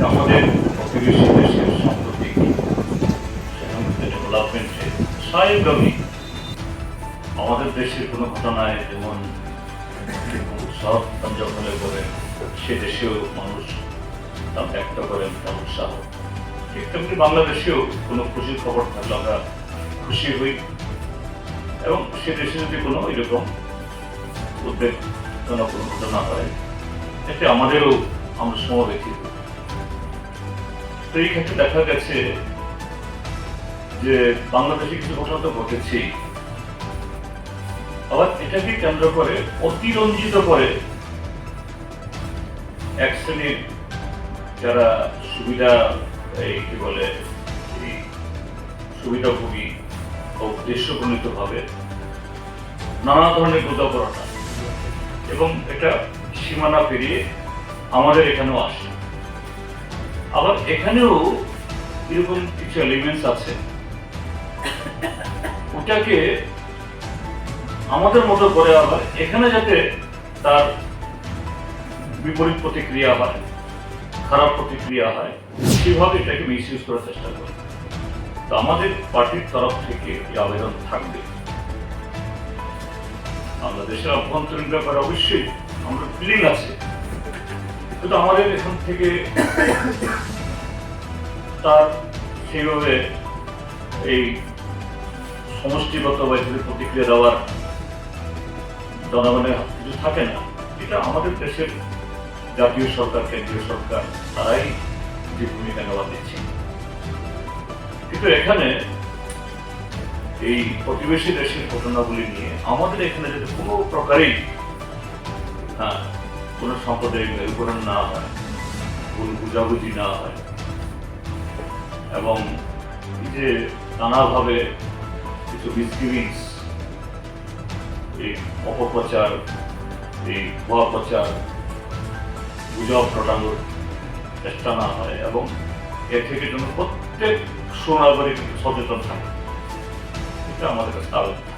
আমাদের দেশের সাম্প্রতিক আমাদের দেশের কোনো ঘটনায় যেমন উৎসাহ সঞ্চার হলে করে সে দেশেও মানুষ তা ব্যক্ত করেন তার উৎসাহ। ঠিক তেমনি বাংলাদেশেও কোনো খুশির খবর থাকলে আমরা খুশি হই। এবং সে দেশে যদি কোনো এরকম উদ্বেগজনক কোনো ঘটনা হয়, এতে আমাদেরও আমরা সমবেক্ষিত তো ক্ষেত্রে দেখা গেছে যে বাংলাদেশে কিছু ঘটনা তো ঘটেছেই আবার এটাকে কেন্দ্র করে, অতিরঞ্জিত করে এক শ্রেণির যারা সুবিধা, এই কি বলে সুবিধাভোগী ও উদ্দেশ্যপ্রণীত ভাবে নানা ধরনের বোঝাপড়াটা এবং এটা সীমানা পেরিয়ে আমাদের এখানেও আসে। আবার এখানেও এরকম কিছু এলিমেন্টস আছে। ওটাকে আমাদের মতো করে আবার এখানে যাতে তার বিপরীত প্রতিক্রিয়া হয়, খারাপ প্রতিক্রিয়া হয়, সেভাবে এটাকে মিস ইউজ করার চেষ্টা করে তো আমাদের পার্টির তরফ থেকে এই আবেদন থাকবে। আমরা দেশের অভ্যন্তরীণ ব্যাপার অবশ্যই আমরা ফিলিং আছে। কিন্তু আমাদের এখান থেকে তার সেইভাবে এই সমষ্টিগত বা প্রতিক্রিয়া দেওয়ার জনগণের কিছু থাকে না। এটা আমাদের দেশের জাতীয় সরকার, কেন্দ্রীয় সরকার, তারাই যে ভূমিকা নেওয়া দিচ্ছে। কিন্তু এখানে এই প্রতিবেশী দেশের ঘটনাগুলি নিয়ে আমাদের এখানে যদি কোনো প্রকারেই হ্যাঁ কোনো সম্পদের মেরুকরণ না হয় ভুল বুঝাবুঝি না হয়। এবং যে নানাভাবে কিছু মিসগিভিংস এই অপপ্রচার, এই ভুয়া প্রচার, গুজব রটানোর চেষ্টা না হয় এবং এর থেকে যেন প্রত্যেক সুনাগরিক সচেতন থাকে। এটা আমাদের কাছে আবেদন